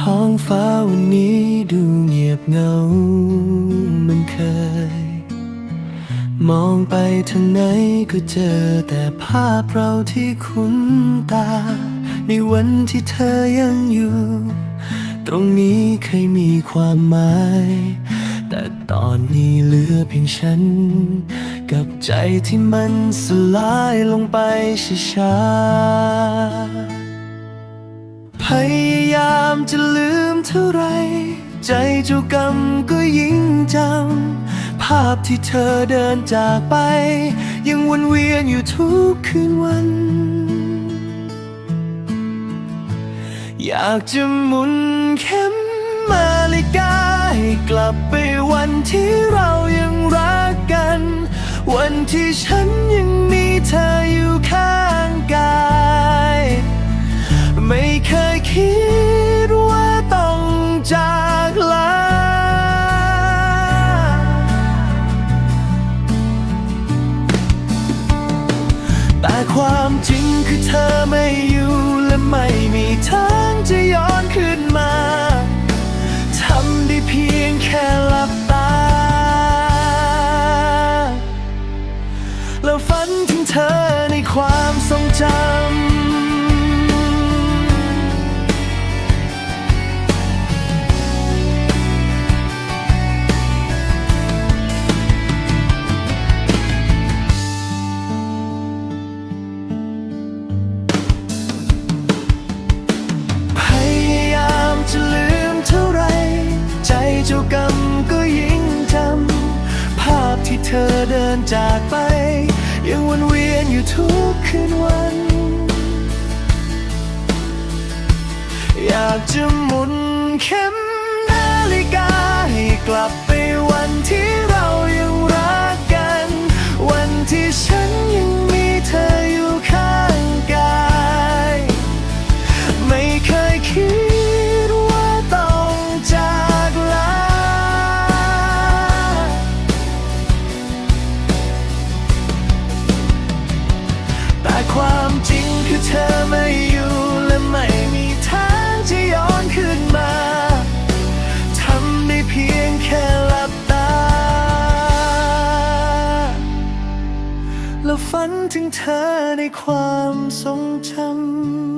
ท้องฟ้าวันนี้ดูเงียบเหงาเหมันเคย มองไปทางไหนก็เจอแต่ภาพเราที่คุ้นตา ในวันที่เธอยังอยู่ ตรงนี้เคยมีความหมาย แต่ตอนนี้เหลือเพียงฉัน กับใจที่มันสลายลงไปช้าๆ พยายามจะลืมเท่าไร ใจเจ้ากรรมก็ยิ่งจำ ภาพที่เธอเดินจากไป ยังวนเวียนอยู่ทุกคืนวัน อยากจะหมุนเข็มนาฬิกาให้กลับไปวันที่เรายังรักกัน วันที่ฉันยังมีเธอ ความจริงคือเธอไม่อยู่และไม่มีทางจะย้อนขึ้นมา ทำได้เพียงแค่หลับตา แล้วฝันถึงเธอในความทรงจำ เธอเดินจากไป ยังวนเวียนอยู่ทุกคืนวัน ฝันถึงเธอในความทรงจำ